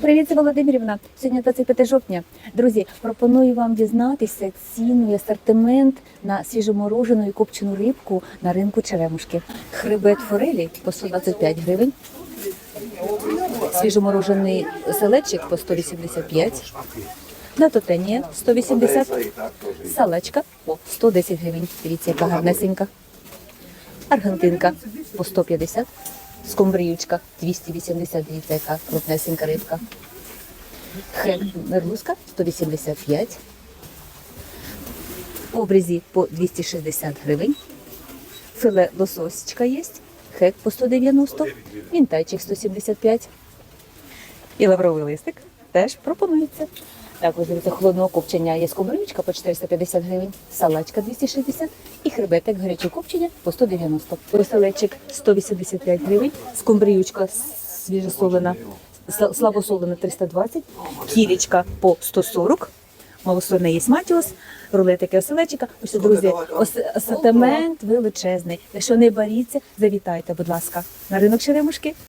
Привіт, це Володимирівна. Сьогодні 25 жовтня. Друзі, пропоную вам дізнатися ціну і асортимент на свіжоморожену і копчену рибку на ринку Черемушки. Хребет форелі по 125 гривень. Свіжоморожений селечик по 185. Натотенія 180. Салачка по 110 гривень. Дивіться, яка гарнесенька. Аргентинка по 150. Скумбріючка 280, дивіться, яка крупнесенька рибка. Хек мерлузка 185. Обрізі по 260 гривень. Филе лососечка є. Хек по 190. Вінтайчик 175. І лавровий листик теж пропонується. Також дивіться, холодного копчення є скумбрючка по 450 гривень, салачка 260 і хребетик гарячого копчення по 190. Оселечик 185 гривень, скумбріючка свіжосолена, сла- слабосолена 320, кілечка по 140, малосольне є матіос, рулетики оселечика. Ось, друзі, асортимент величезний. Якщо не боріться, завітайте, будь ласка, на ринок Черемушки.